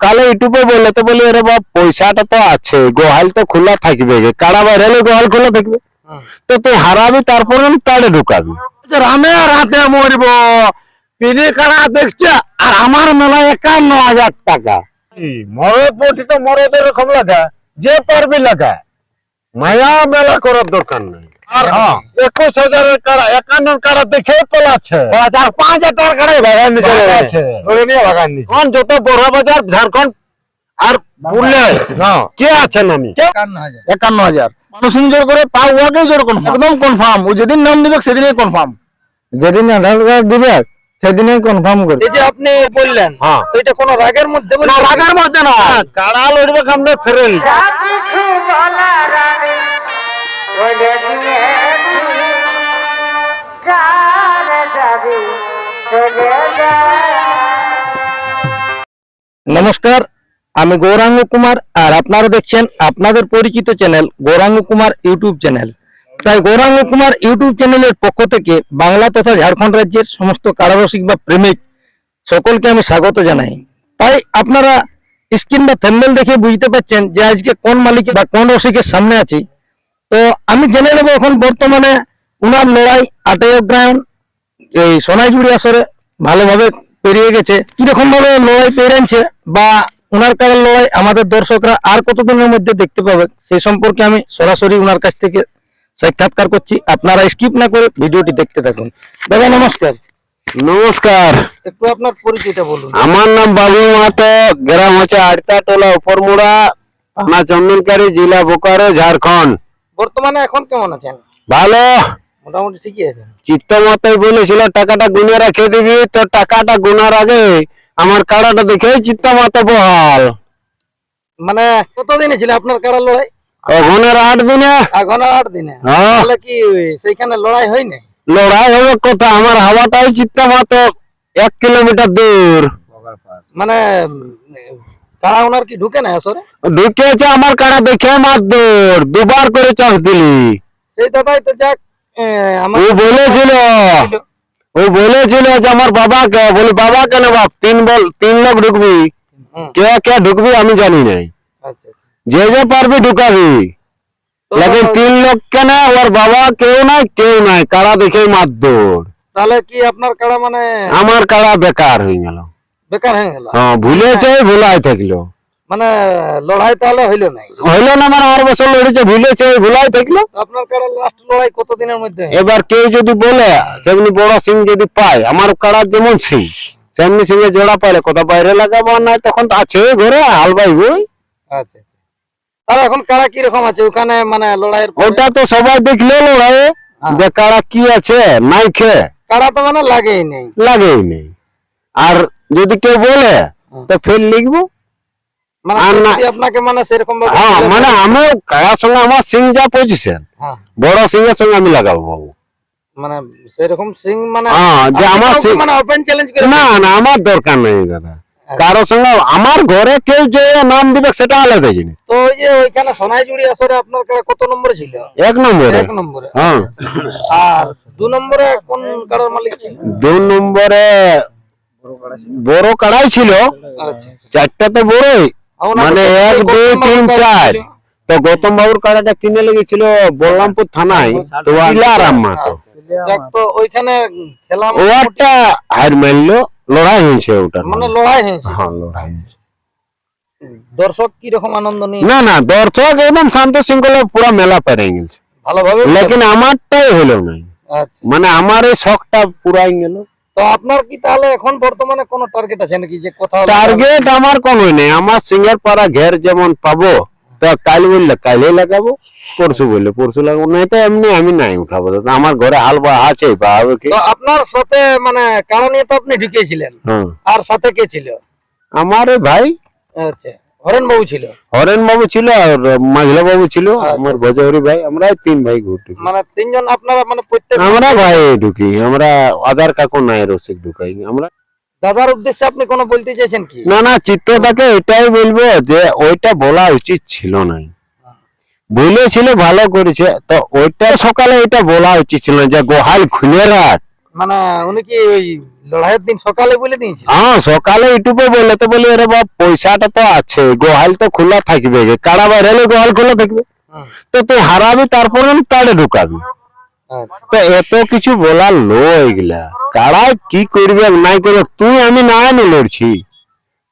সকালে ইউটিউবে বললে তো বলি আরে বাপ পয়সাটা তো আছে গোহাল তো খোলা থাকবে। কাড়া বাইরে হলে গোহাল খোলা থাকবে। তো তুই হারাবি তারপরে তাড়ে ঢুকাবি। রামে রাতে মরব পিলি কাড়া দেখছে আর আমার মেলা একান্ন হাজার টাকা। মরদ পটি তো মরদ এরকম লাগা যে পারবি লাগা। মায়া মেলা করার দরকার নেই। আর হ্যাঁ। একুশ হাজারের কাড়া একান্ন কাড়া দেখে পালাচ্ছে। আর পাঁচ হাজার কাড়াই যত বড় বাজার ঝাড়খণ্ড আর পুরুলিয়া কে আছেন আমি? একান্ন হাজার। মানুষ জোর করে জোর কনফার্ম একদম কনফার্ম ও যেদিন নাম দিবে সেদিনই কনফার্ম যেদিন আধার কার্ড দিবে সেদিনই কনফার্ম করে। এই যে আপনি বললেন হ্যাঁ। তো এটা কোনো রাগের মধ্যে না রাগার মধ্যে না কাড়া লড়বে আমরা ফেরেন। নমস্কার, আমি গৌরাঙ্গ কুমার আর আপনারা দেখছেন আপনাদের পরিচিত channel Gauranga Kumar YouTube channel. তাই গৌরাঙ্গ কুমার ইউটিউব চ্যানেলের পক্ষ থেকে বাংলা তথা ঝাড়খণ্ড রাজ্যের সমস্ত কারারসিক বা প্রেমিক সকলকে আমি স্বাগত জানাই। তাই আপনারা স্ক্রিন বা থ্যাম্বেল দেখে বুঝতে পারছেন যে আজকে কোন মালিক বা কোন রসিকের সামনে আছি। তো আমি জেনে নেব এখন বর্তমানে উনার লড়াই আটই অগ্রায়ণ এই সোনাইজুড়ি আসরে ভালোভাবে পেরিয়ে গেছে। কীরকম ভাবে লড়াই পেরিয়েছে বা উনার কাছে লড়াই আমাদের দর্শকরা আর কতদিনের মধ্যে দেখতে পাবে সেই সম্পর্কে আমি সরাসরি উনার কাছ থেকে সাক্ষাৎকার করছি। আপনারা স্কিপ না করে ভিডিওটি দেখতে থাকুন। দাদা নমস্কার। নমস্কার। একটু আপনার পরিচয়টা বলুন। আমার নাম বাবু মাহাতো গ্রাম হচ্ছে আড়তা টোলা উপরমুড়া থানা চন্দনকারী জেলা বোকারো ঝাড়খণ্ড। বর্তমানে এখন কেমন আছেন? ভালো। মোটামুটি ঠিকই আছেন। চিত্ত মাতাই বলেছিল টাকাটা গুনে রেখে দিবি তো টাকাটা গুনার আগে আমার কাড়াটা দেখে চিত্ত মাতা বহাল। মানে কতদিনে ছিল আপনার কারা লড়াই? ওখানের আট দিনে। এখন আট দিনে। তাহলে কি সেইখানে লড়াই হয় নাই লড়াই হবে কথা? আমার হাওয়াটাই চিত্ত মাতো এক কিলোমিটার দূর। মানে কারা ওনার কি ঢুকে না আসরে? ঢুকেছে আমার কাড়া দেখে মার দৌড় দুবার করে চাষ দিলি। সেই দাদাই তো যাক ও বলেছিল ও বলেছিল যে আমার বাবাকে বলি বাবা কেন বাপ তিন বল তিন লোক ঢুকবি? কে কে ঢুকবি আমি জানি নাই। আচ্ছা আচ্ছা। যে যে পারবি ঢুকাবি। লেকিন তিন লোক কেন? ওর বাবা কেউ নাই কেউ নাই কারা দেখে মার দৌড়। তাহলে কি আপনার কারা মানে আমার কারা বেকার হয়ে গেল। বেকার হয়ে গেল। হ্যাঁ ভুলেছে ভুলাই থাকল। মানে লড়াই তাহলে হইল নাই। হইল না মানে আর বছর লড়েছে ভুলেছে ভুলাই থাকল। আপনার কারা লাস্ট লড়াই কত দিনের মধ্যে? এবার কেউ যদি বলে সেমনি বড় সিং যদি পায় আমার কাড়ার যেমন সিং সেমনি সিংহে জোড়া পাইলে কোথা বাইরে লাগাবো আর নাই তখন তো আছে ঘরে হাল বাইব আচ্ছা আচ্ছা। তাহলে এখন কারা কি রকম আছে? ওখানে মানে লড়াইয়ের? ওটা তো সবাই দেখলে লড়াই হ্যাঁ। যে কাড়া কি আছে নাই খে কারা তো মানে লাগেই নেই। লাগেই নেই। আর যদি কেউ বলে। তো ফের লিখব। মানে আপনাকে মানে সেরকম হ্যাঁ মানে আমি সঙ্গে আমার সিং যা পজিশন হ্যাঁ, বড় সিংহের সঙ্গে আমি লাগাবো বাবু। মানে সেরকম সিং মানে হ্যাঁ যে আমার মানে ওপেন চ্যালেঞ্জ করে না না আমার দরকার নেই দাদা। কারোর সঙ্গে আমার ঘরে কেউ যে নাম দিবে সেটা আলাদা জিনিস। তো ওই যে ওইখানে সোনাইজুড়ি আসরে আপনার কত নম্বরে ছিল? এক নম্বরে। এক নম্বরে। হ্যাঁ। আর দু নম্বরে কোন কারার মালিক ছিল? দু নম্বরে বড় কাড়াই ছিল। আচ্ছা চারটা তো বড়ই। মানে এক দুই তিন চার। তো গৌতম বাবুর কাড়াটা কিনে লেগেছিল বলরামপুর থানায় তো ইলারাম মাতো তো। ওইখানে খেলা ওয়ারটা হার মারলো লড়াই হয়েছে ওটার মানে লড়াই হয়েছে। হ্যাঁ লড়াই হয়েছে। দর্শক কি রকম আনন্দ নিয়ে? না না দর্শক একদম শান্ত শৃঙ্খলা পুরা মেলা পেরে গেছে। ভালোভাবে লেকিন আমারটাই হলো নাই আচ্ছা। মানে আমার এই শখটা পুরাই গেল। তো আপনার কি তাহলে এখন বর্তমানে কোনো টার্গেট আছে নাকি যে কোথাও টার্গেট আমার কোনো নেই। আমার সিঙ্গার পাড়া ঘের যেমন পাবো তো কাল বললে কালে লাগাবো পরশু বললে পরশু লাগাবো নাই তো এমনি আমি নাই উঠাবো। আমার ঘরে হাল বা আছে বা হবে কি আপনার সাথে মানে কারণ তো আপনি ঢুকেছিলেন হ্যাঁ। আর সাথে কে ছিল? আমার ভাই। আচ্ছা। হরেন বাবু ছিল? হরেন বাবু ছিল আর মাঝলা বাবু ছিল আমার ভজহরি ভাই আমরা তিন ভাই ঘুরতে মানে তিনজন আপনারা মানে প্রত্যেক আমরা ভাই ঢুকি আমরা আধার কাকু নাই রসিক ঢুকাই আমরা দাদার উদ্দেশ্যে আপনি কোনো বলতে চাইছেন কি? না না চিত্রটাকে এটাই বলব যে ওইটা বলা উচিত ছিল না বলেছিল ভালো করেছে তো ওইটা সকালে এটা বলা উচিত ছিল না যে গোহাল খুলে রাখ মানে উনি কি ওই লড়াইয়ের দিন সকালে বলে দিয়েছে? হ্যাঁ সকালে ইউটিউবে বলে তো বলি আরে বাপ পয়সাটা তো আছে গোহাল তো খোলা থাকবে। কাড়া বাইরে হলে গোহাল খোলা থাকবে? তো তুই হারাবি তারপরে তাড়ে ঢুকাবি। আচ্ছা। তো এত কিছু বলার লো এগুলা কাড়াই কি করবে নাই করবে তুই আমি না আমি লড়ছি।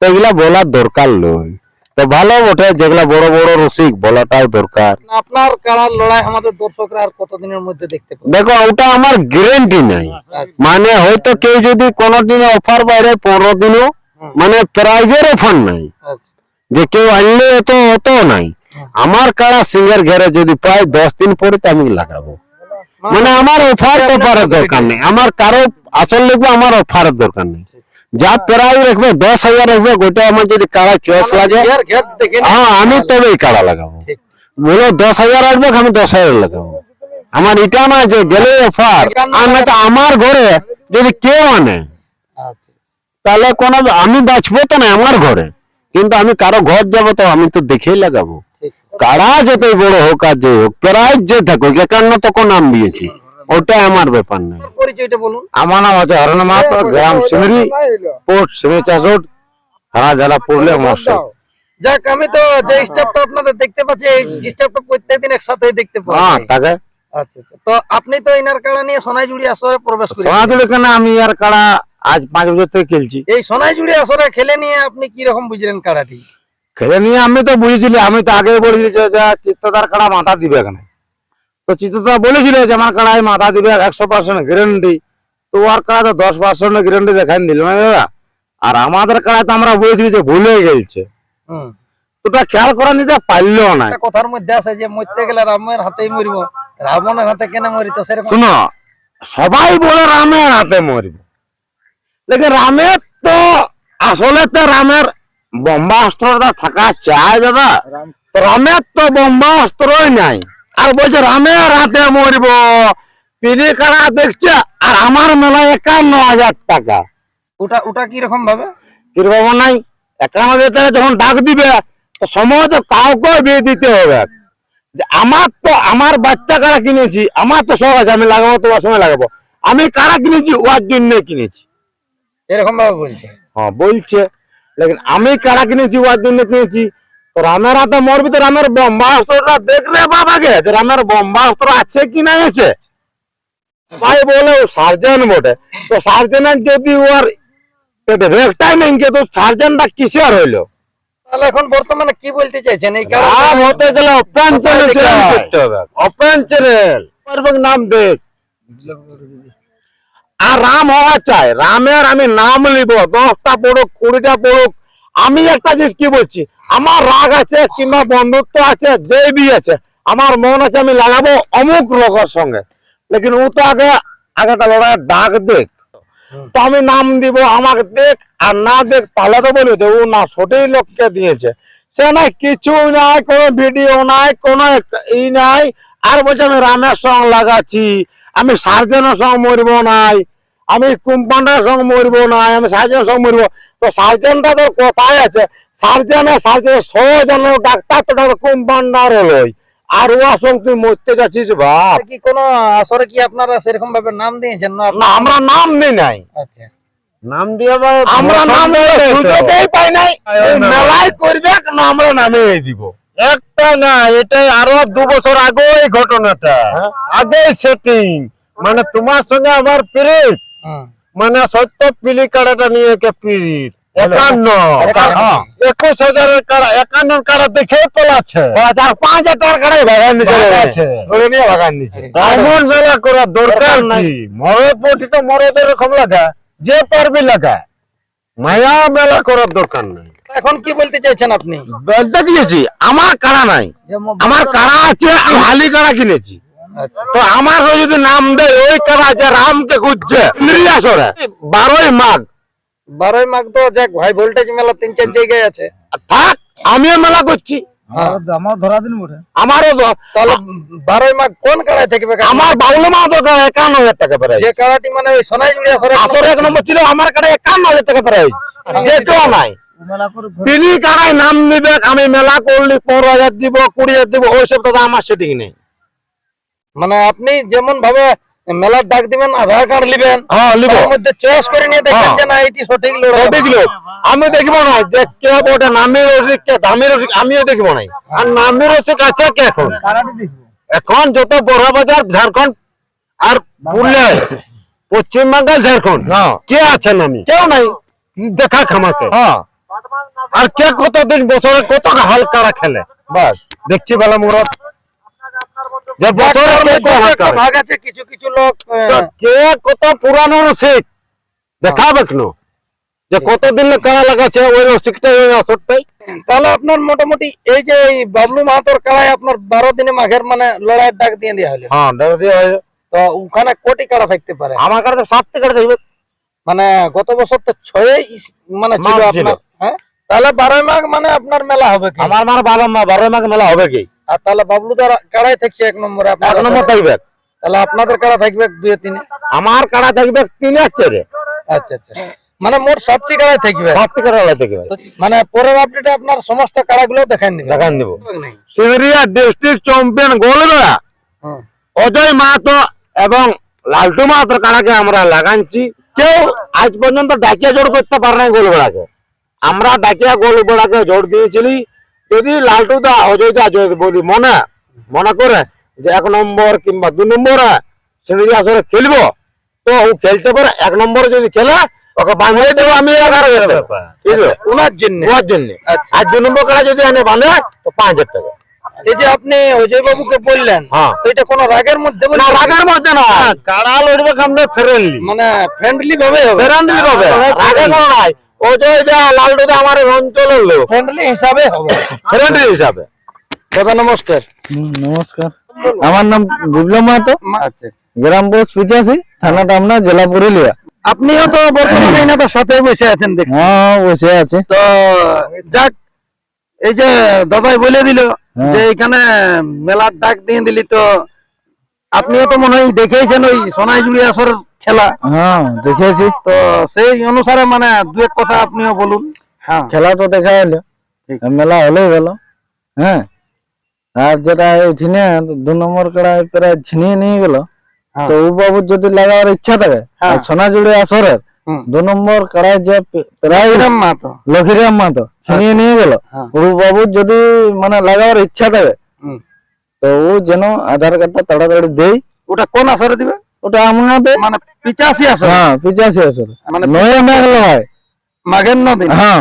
তো এগুলা বলার দরকার লই তো ভালো বটে যেগুলা বড় বড় রসিক বলাটাও দরকার। আপনার কাড়ার লড়াই আমাদের দর্শকরা আর কতদিনের মধ্যে দেখতে পাবে? দেখো ওটা আমার গ্যারেন্টি নাই। আচ্ছা। মানে হয়তো কেউ যদি কোনোদিন অফার বাইরে পনেরো দিনও। মানে প্রাইজের অফার নাই। আচ্ছা। যে কেউ আনলে এত অত নাই। আমার কারা সিঙ্গার ঘেরে যদি প্রায় দশ দিন পরে তো আমি লাগাবো। মানে আমার অফার অফারের দরকার নেই। আমার কারও আসল লিখবে আমার অফারের দরকার নেই। যা প্রায় রাখবে দশ হাজার রাখবে ওটা আমার যদি কাড়া চয়েস লাগে হ্যাঁ আমি তবেই কাড়া লাগাবো। বলো দশ হাজার আসবে আমি দশ হাজার লাগাবো। আমার এটা না যে গেলে অফার না তো আমার ঘরে যদি কেউ আনে আচ্ছা। তাহলে কোন আমি বাঁচবো তো না আমার ঘরে কিন্তু আমি কারও ঘর যাব তো আমি তো দেখেই লাগাবো। কারা যতই বড় হোক আর যে হোক প্রাইজ যে থাকুক একান্ন তখন নাম দিয়েছি। ওটা আমার ব্যাপার নেই পরিচয়টা বলুন। আমার নাম হচ্ছে হরণ মাহাতো গ্রাম সিমরি পোর্ট সিমরি চাষট থানা জেলা পুরুলিয়া মহসব যাক আমি তো যে স্টাফটা আপনাদের দেখতে পাচ্ছি এই স্টাফটা প্রত্যেকদিন একসাথেই দেখতে হ্যাঁ পাচ্ছি তাকে। আচ্ছা আচ্ছা। তো আপনি তো ইনার কাড়া নিয়ে সোনাইজুড়ি আসরে প্রবেশ করেছেন। সোনাদুল এখানে আমি আর কাড়া আজ পাঁচ বছর থেকে খেলছি। এই সোনাইজুড়ি আসরে খেলে নিয়ে আপনি কি রকম বুঝলেন কাড়াটি? খেলে নিয়ে আমি তো বুঝেছিলাম আমি তো আগে বলেছি যে যে চিত্তদার কাড়া মাথা দিবে এখানে। তো চিত্তদা বলেছিল যে আমার কাড়ায় মাথা দিবে একশো পার্সেন্ট গ্যারেন্টি তো ওর কাড়া তো দশ পার্সেন্ট গ্যারেন্টি দেখাই দিল না দাদা। আর আমাদের কাড়ায় তো আমরা বলেছিলি যে ভুলে গেছে ওটা খেয়াল করা নিতে পারল না। কথার মধ্যে আছে যে মরতে গেলে রামের হাতেই মরিব। রাবণের হাতে কেন মরি তো সেরকম। শুনো সবাই বলে রামের হাতে মরব। লেকিন রামের তো আসলে তো রামের বোম্বাস্ত্রটা থাকা চাই দাদা। রামের তো বোম্বাস্ত্রই নাই। আর বলছে রামের হাতে মরব। পিড়ি কাড়া দেখছে? আর আমার মেলায় একান্ন হাজার টাকা। ওটা ওটা কি রকম ভাবে? কীরকম নাই? একান্ন হাজার টাকা যখন ডাক দিবে তো সময় তো কাউকে বিয়ে দিতে হবে। যে আমার তো আমার বাচ্চা কারা কিনেছি? আমার তো শখ আছে আমি লাগাবো তোমার সময় লাগাবো। আমি কারা কিনেছি? ওর জন্য কিনেছি। এরকম ভাবে বলছে। হ্যাঁ বলছে। লেকিন আমি কারা কিনেছি? ওর জন্য কিনেছি। রামের হাতে মরবি তো রামের ব্রহ্মাস্ত্রটা দেখলে বাবাকে যে রামের ব্রহ্মাস্ত্র আছে কি নাই আছে? ভাই বলে ও সার্জেন বটে। তো সার্জেনের যদি ওর পেটে রেখটাই নেই তো সার্জেনটা কিসের হইল? তাহলে এখন বর্তমানে কি বলতে চাইছেন? এই নাম হতে গেলে ওপেন চ্যানেল করতে হবে। Open channel. নাম দেখ। আর রাম হওয়া চাই। রামের আমি নাম লিব। দশটা পড়ুক কুড়িটা পড়ুক আমি একটা জিনিস কি বলছি? আমার রাগ আছে কিংবা বন্ধুত্ব আছে দেবী আছে আমার মন আছে আমি লাগাবো অমুক লোকের সঙ্গে। লেকিন ও তো আগে আগেটা লড়াই ডাক দেখ। তো আমি নাম দিব আমাকে দেখ আর না দেখ তাহলে তো বলবে যে ও না সঠিক লোককে দিয়েছে। সে নাই কিছু নাই কোনো ভিডিও নাই কোনো ই নাই। আর বলছে আমি রামের সঙ্গ লাগাচ্ছি আমি সার্জেনের সঙ্গ মরবো নাই। আমি কোম্পান্ডার সঙ্গে মরবো না আমি সার্জেনের সঙ্গে মরবো। তো সার্জেনটা তো কোথায় আছে? সার্জেনে সার্জেন সজন ডাক্তার তো ডাক্তার কোম্পান্ডার হলোই। আর ওর সঙ্গে তুই মরতে যাচ্ছিস বাপ। কি কোনো আসরে কি আপনারা সেরকম ভাবে নাম দিয়েছেন না? না আমরা নাম নেই নাই। আচ্ছা। নাম দিয়ে আমরা নাম সুযোগই পাই নাই। মেলায় করবে না আমরা নামে দিব। একটা না এটা আরও দু বছর আগে এই ঘটনাটা। হ্যাঁ? আগে সেটিং মানে তোমার সঙ্গে আমার পিরিত। মানে সত্য পিলি কাড়াটা নিয়ে কে একান্ন। হ্যাঁ, একুশ হাজারের কাড়া একান্ন কাড়া দেখে পলাচ্ছে। পাঁচ হাজার কাড়াই এমন মেলা করার দরকার নাই পটি তো মরদের রকম লাগা যে পারবি লাগা। মায়া মেলা করার দরকার নাই। এখন কি বলতে চাইছেন আপনি? বলতে দিয়েছি আমার কাড়া নাই। আমার কাড়া আছে আমি হালি কাড়া কিনেছি। তো আমার যদি নাম দেয় ওই কাড়া যে রামকে খুঁজছে নির্যাসরে বারোই মাঘ। বারোই মাঘ তো যাক ভাই ভোল্টেজ মেলা তিন চার জায়গায় আছে। থাক আমিও মেলা করছি। আমার ধরা দিন বটে। আমারও তো- তাহলে বারোই মাঘ কোন কাড়ায় থাকবে আমার বাউল মা তো একান্ন হাজার টাকা প্রায় যে কাড়াটি মানে ওই সোনাইজুড়ি আসরে আসরে এক নম্বর ছিল আমার একান্ন হাজার টাকা যে কেউ নাই। তিনি কাড়ায় নাম নিবে আমি মেলা করলি পনেরো হাজার দিব কুড়ি হাজার দিব ওইসব দাদা আমার সেটিং নেই। মানে আপনি যেমন ভাবে মেলার ডাক দিবেন আধার কার্ড নিবেন হ্যাঁ মধ্যে চয়েস করে নিয়ে দেখবেন হ্যাঁ। যে না এটি সঠিক লড়াই সঠিক লোক আমি দেখব না যে কে বটে নামের রসিক কে দামের রসিক আমিও দেখব না আর নামের রসিক আছে কে এখন? এখন যত বড় বাজার ঝাড়খণ্ড আর পুরুলিয়া পশ্চিম বাঙ্গাল ঝাড়খণ্ড কে আছে নামি কেউ নাই। দেখা খামাকে আর কে কতদিন বছরে কত হাল কারা খেলে? বাস। দেখছি বেলা মুরত যে বছরে কারা ভাগ আছে কিছু কিছু লোক কে কত পুরানো রসিক যে কতদিন কারা লাগাচ্ছে ওই রসিকটাই ওই আসরটাই। তাহলে আপনার মোটামুটি এই যে বাবলু মাহাতোর কাড়ায় আপনার বারো দিনে মাঘের মানে লড়াইয়ের ডাক দিয়ে দেওয়া হলো। হ্যাঁ ডাক দিয়ে হয়। তো ওখানে কোটি কাড়া থাকতে পারে। আমার কাছে সাত থেকে থাকবে। মানে গত বছর তো ছয় মানে ছিল আপনার হ্যাঁ? তাহলে বারোই মাঘ মানে আপনার মেলা হবে কি? আমার মানে বারো মা বারো মাঘ মেলা হবে কি? আর তাহলে বাবলুদার কাড়াই থাকছে এক নম্বরে এক নম্বর থাকবে। তাহলে আপনাদের কাড়া থাকবে দুয়ে তিনে। আমার কাড়া থাকবে তিন আছে রে। আচ্ছা আচ্ছা। মানে মোট সাতটি কাড়াই থাকবে। সাত থেকে কাড়া থাকবে। মানে পরের আপডেটে আপনার সমস্ত কাড়াগুলো দেখান দিবেন দেখান দেবো নাই ডিস্ট্রিক্ট চ্যাম্পিয়ন হুম। অজয় মাহাতো এবং লালটু মাহাতোর কাড়াকে আমরা লাগাচ্ছি কেউ আজ পর্যন্ত ডাকিয়া জোর করতে পারে নাই গোলবেড়াকে আমরা ডাকিয়া গোলবেড়াকে জোর দিয়েছিলি। যদি লালটু দা অজয় দা যদি বলি মনে মনে করে যে এক নম্বর কিংবা দু নম্বর সিংড়ি আসরে খেলব তো ও খেলতে পারে এক নম্বরে যদি খেলে ওকে দেবো আমি এগারো হাজার টাকা। ঠিক আছে? ওনার জন্য। ওর জন্য। আচ্ছা। আর দু নম্বর কাড়া যদি এনে বাঁধে তো পাঁচ হাজার টাকা। এই যে আপনি অজয় বাবুকে বললেন হ্যাঁ। এটা কোনো রাগের মধ্যে না রাগের মধ্যে না কাড়া লড়বে ফ্রেন্ডলি মানে ফ্রেন্ডলি ভাবে হবে। ফ্রেন্ডলি হবে রাগে কোনো নাই। ও যে লালটু দা আমার অঞ্চলের লোক ফ্রেন্ডলি হিসাবে হবে। ফ্রেন্ডলি হিসাবে। দাদা নমস্কার। নমস্কার। আমার নাম বিপ্লব মাহাতো। আচ্ছা গ্রাম পিচাশি জেলা পুরুলিয়া। আপনিও তো বর্তমানে এনাদের সাথে বসে আছেন দেখ হ্যাঁ বসে আছে। তো যাক এই যে দাদাই বলে দিল হ্যাঁ। যে এখানে মেলার ডাক দিয়ে দিলি তো আপনিও তো মনে হয় দেখেছেন ওই সোনাইজুড়ি আসর খেলা। হ্যাঁ দেখেছি তো সেই অনুসারে মানে দু এক কথা আপনিও বলুন। হ্যাঁ। খেলা তো দেখা হলো। মেলা হলেও গেল হ্যাঁ। আর যেটা ওইখানে দু নম্বর কাড়া প্রায় ছিনিয়ে নিয়ে গেল হ্যাঁ। তো ও বাবুর যদি লাগাবার ইচ্ছা থাকে হ্যাঁ। আর সোনাঝুড়ি আসরের দু নম্বর কাড়ায় যে প্রায় মাতো লক্ষিরাম মাতো ছিনিয়ে নিয়ে গেল। হ্যাঁ। ও বাবুর যদি মানে লাগাবার ইচ্ছা থাকে। তো ও যেন আধার কার্ডটা তাড়াতাড়ি দেই। ওটা কোন আসরে দিবে? ওটা আমাদের মানে পিচাশি আসরে? হ্যাঁ পিচাশি আসর। মানে নয় মেঘ হয়। মাঘের নদিন হ্যাঁ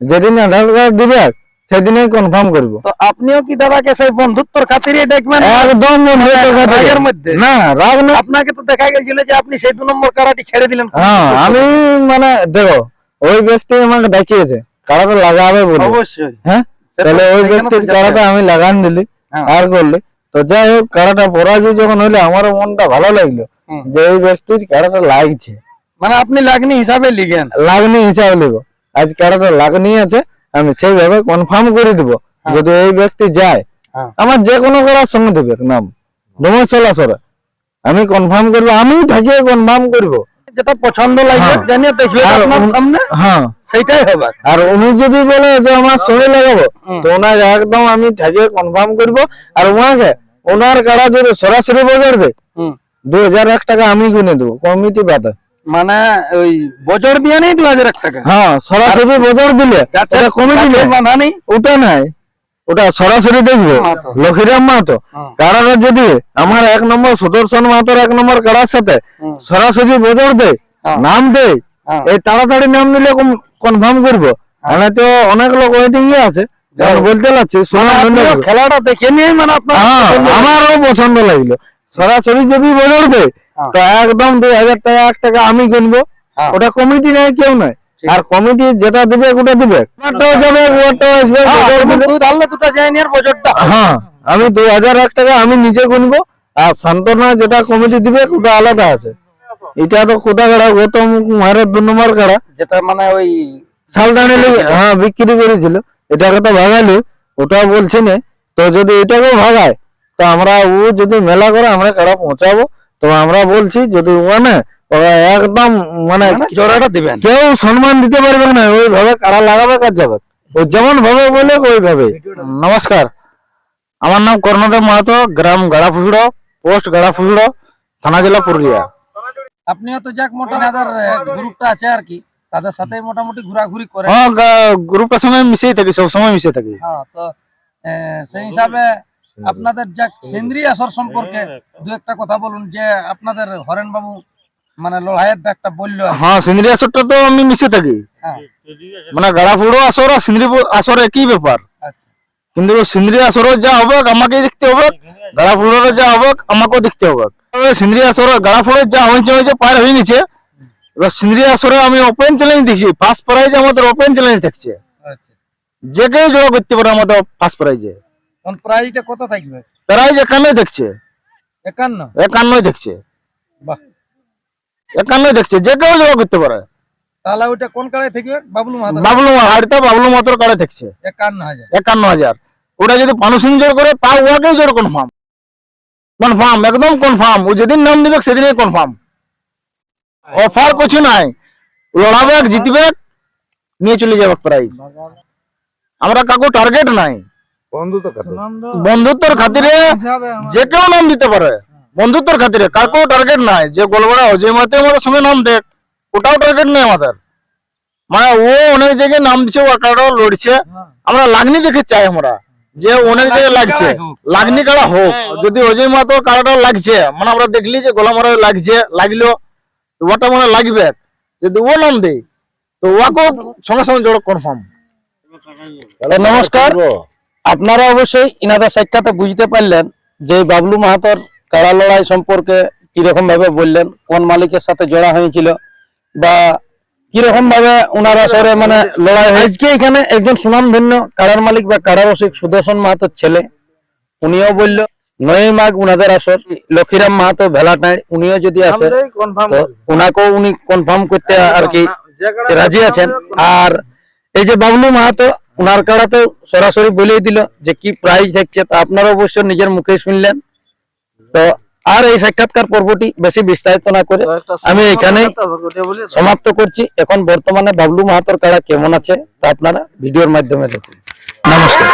যেদিন আধার কার্ড দিবে সেদিনে কনফার্ম করব। তো আপনিও কি দাদাকে সেই বন্ধুত্বর খাতিরে দেখবেন? একদম বন্ধু তো কথা রাগের বলে। মধ্যে? না রাগ না আপনাকে তো দেখা গেছিল যে আপনি সেই দু নম্বর কারাটি ছেড়ে দিলেন। হ্যাঁ আমি মানে দেখো ওই ব্যক্তি আমাকে দেখিয়েছে। কারাটা লাগাবে বলে। অবশ্যই। হ্যাঁ? তাহলে ওই ব্যক্তির কারাটা আমি লাগান দিলি। আর করলি? তো যাই হোক কারাটা পরাজয় যখন হইল আমারও মনটা ভালো লাগল যে ওই ব্যক্তির কারাটা লাগছে। মানে আপনি লাগনি হিসাবে লিখেন। লাগনি হিসাবে নিব আজ কারাটা লাগনি আছে আমি সেইভাবে কনফার্ম করে দিব। হ্যাঁ। যদি এই ব্যক্তি যায় হ্যাঁ। আমার যে কোনো করার সঙ্গে দেবে নাম। ডোমসলা সরে আমি কনফার্ম করব আমি থাকিয়ে কনফার্ম করব। যেটা পছন্দ লাগবে হ্যাঁ। জানিয়ে দেখবে আপনার সামনে। হ্যাঁ। সেইটাই হবে। আর উনি যদি বলে যে আমার লাগাবো তো ওনাকে একদম আমি কনফার্ম করব। আর ওনাকে ওনার কারা যদি সরাসরি বাজার দেয় হুম। দু হাজার এক টাকা আমি গুনে দেবো কমিটি বাদে। মানে ওই বজর দিয়ে নেই দু হাজার এক টাকা? হ্যাঁ সরাসরি বাজার দিলে কমিটি বাঁধা নেই? ওটা নাই। ওটা সরাসরি দেখবে মাহাতো। লক্ষীরাম মাহাতো হুম। কারাটা যদি আমার এক নম্বর সুদর্শন মাহাতোর এক নম্বর কারার সাথে সরাসরি বদল দেয় হ্যাঁ। নাম দেয় হ্যাঁ। এই তাড়াতাড়ি নাম নিলে কনফার্ম করব আমি তো অনেক লোক ওয়েটিং এ আছে বলতে লাগছি মানে খেলাটা দেখে নিয়ে মানে হ্যাঁ আমারও পছন্দ লাগল সরাসরি যদি বদল দেয় হ্যাঁ। তো একদম দুই হাজার টাকা এক টাকা আমি কিনবো হ্যাঁ। ওটা কমিটি নেই কেউ নাই ঠিক। আর কমিটি যেটা দিবে ওটা দিবে। ওটাও যাবে ওটাও আসবে হ্যাঁ। দুধ আনলে দুটা যায়নি আর বজরটা হ্যাঁ আমি দুই হাজার এক টাকা আমি নিজে গুনবো আর সান্ত্বনা যেটা কমিটি দিবে ওটা আলাদা আছে। এটা তো কোথা কাড়া গৌতম কুমারের দু নম্বর কাড়া। যেটা মানে ওই সালদানে হ্যাঁ বিক্রি করেছিল। এটাকে তো ভাগালি ওটা বলছি না। তো যদি এটাকেও ভাগায় তো আমরা ও যদি মেলা করে আমরা কাড়া পৌঁছাবো তো আমরা বলছি যদি ওখানে ওরা একদম মানে মানে জোড়াটা দিবেন। কেউ সম্মান দিতে পারবে না ওইভাবে কাড়া লাগাবে কাজ যাবে? ও যেমন ভাবে বলে ওইভাবে। নমস্কার আমার নাম কর্ণদেব মাহাতো গ্রাম গাড়াফুসড়ো পোস্ট গাড়াফুসড়ো থানা জেলা পুরুলিয়া। আপনিও তো যাক মোটামুটি গ্রুপটা আছে আর কি তাদের সাথে মোটামুটি ঘোরাঘুরি করে। হ্যাঁ গ্রুপের সঙ্গে মিশেই থাকি সব সময় মিশে থাকি। হ্যাঁ তো আহ, সেই হিসাবে আপনাদের যাক সেন্দ্রী আসর সম্পর্কে দু একটা কথা বলুন যে আপনাদের হরেন বাবু মানে লড়াইয়ের একটা বলল হ্যাঁ সিন্দ্রি আসরটা তো আমি মিশে থাকি। হ্যাঁ। মানে গাড়া ফুড়ো আসর আর সিন্দ্রি আসর একই ব্যাপার? আচ্ছা। কিন্তু সিন্দ্রি আসরও যা হবে আমাকেই দেখতে হবে গাড়া ফুড়োর যা হবে আমাকেও দেখতে হবে সিন্দ্রি আসর গাড়া ফুড়োর যা হয়েছে হয়েছে পার হয়ে গেছে। এবার সিন্দ্রি আসরে আমি ওপেন চ্যালেঞ্জ দেখছি ফার্স্ট প্রাইজ আমাদের ওপেন চ্যালেঞ্জ থাকছে। আচ্ছা। যে কেউ জোড়া করতে পারে আমাদের ফার্স্ট প্রাইজে প্রাইজটা কত থাকবে? প্রাইজ একান্নই দেখছে একান্ন? একান্নই দেখছে বাহ। একান্নই দেখছে যে কেউ জোড়া করতে পারে। তাহলে ওইটা কোন থাকবে বাবলু মাহাতো বাবলু বাবলু মাত্র কাড়ে থাকছে একান্ন হাজার। একান্ন হাজার। ওটা যদি পানুসিং জোর করে তা ওয়াকেই জোর কনফার্ম কনফার্ম একদম কনফার্ম ও যেদিন নাম দিবে সেদিনই কনফার্ম অফার কিছু নাই। লড়াবে জিতবে নিয়ে চলে যাবে প্রাইজ আমরা কাকু টার্গেট নাই। বন্ধু তো কথা বন্ধুত্বর খাতিরে যে কেউ নাম দিতে পারে। বন্ধুত্বর খাতিরে কাকেও টার্গেট নাই যে গোলবাড়া অজয় মাতে আমাদের সঙ্গে নাম দেখ ওটাও টার্গেট নেই আমাদের। মানে ও অনেক জায়গায় নাম দিচ্ছে ও একাটাও লড়ছে। আমরা লাগনি দেখে চাই আমরা যে অনেক জায়গায় লাগছে। লাগনি কাড়া হোক। যদি অজয় মাতো কাড়াটা লাগছে মানে আমরা দেখলি যে গোলামারা লাগছে লাগল তো ওটা মানে লাগবে। যদি ও নাম দেয় তো ওকেও সঙ্গে সঙ্গে জোড় কনফার্ম নমস্কার। আপনারা অবশ্যই ইনাদের সাক্ষাতে বুঝতে পারলেন যে বাবলু মাহাতর কাড়া লড়াই সম্পর্কে কীরকম ভাবে বললেন কোন মালিকের সাথে জড়া হয়েছিল বা কীরকম ভাবে ওনার আসরে মানে লড়াই হয়েছে? আজকে এখানে একজন সুনাম সুনামধন্য কাড়ার মালিক বা কাড়া রসিক সুদর্শন মাহাতোর ছেলে উনিও বলল নয় মাঘ উনাদের আসর লক্ষীরাম মাহাতো ভেলাটায় উনিও যদি আসে ওনাকেও উনি কনফার্ম করতে আর কি রাজি আছেন। আর এই যে বাবলু মাহাতো ওনার কাড়াতেও সরাসরি বলেই দিল যে কি প্রাইজ থাকছে তা আপনারা অবশ্য নিজের মুখে শুনলেন। তো আর এই সাক্ষাৎকার পর্বটি বেশি বিস্তারিত না করে আমি এখানে সমাপ্ত করছি। এখন বর্তমানে বাবলু মাহাতোর কারা কেমন আছে তা আপনারা ভিডিওর মাধ্যমে দেখুন। নমস্কার।